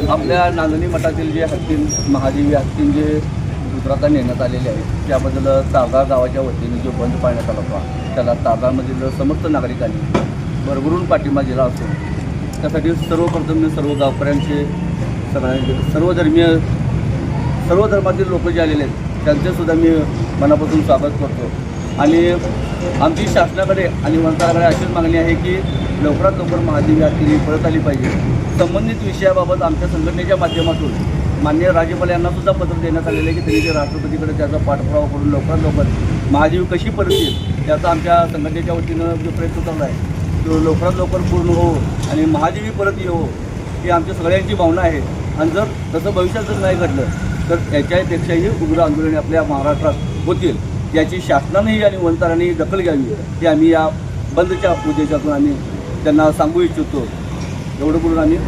आपल्या नांदणी मठातील जे हत्तीन महादेवी हत्तीन जे गुजरातला नेण्यात आलेले आहेत त्याबद्दल तारदाळ गावाच्या वतीने जो बंद पाळण्यात आला होता त्याला तारदाळमधील समस्त नागरिकांनी भरभरून पाठिंबा दिला असून त्यासाठी सर्वप्रथम मी सर्व गावकऱ्यांचे सगळ्यांचे सर्व धर्मीय सर्व धर्मातील लोक जे आलेले आहेत त्यांचेसुद्धा मी मनापासून स्वागत करतो. आणि आमची शासनाकडे आणि मंत्रालयाकडे अशीच मागणी आहे की लवकरात लवकर महादेवी आरती परत आली पाहिजे. संबंधित विषयाबाबत आमच्या संघटनेच्या माध्यमातून मान्य राज्यपाल यांना सुद्धा पत्र देण्यात आलेलं आहे की त्यांनी ते राष्ट्रपतीकडे त्याचा पाठपुरावा करून लवकरात लवकर महादेवी कशी परत येईल आमच्या संघटनेच्या वतीनं जो प्रयत्न चालला आहे तो लवकरात लवकर पूर्ण हो आणि महादेवी परत येऊ ही आमच्या सगळ्यांची भावना आहे. आणि जर तसं भविष्यात जर नाही घडलं तर याच्यापेक्षाही उग्र आंदोलने आपल्या महाराष्ट्रात होतील. याची शासनानेही आणि वंतारांनी दखल घ्यावी हे आम्ही या बंदच्या उद्देशातून आम्ही त्यांना सांगू इच्छितो. एवढं बोलून आम्ही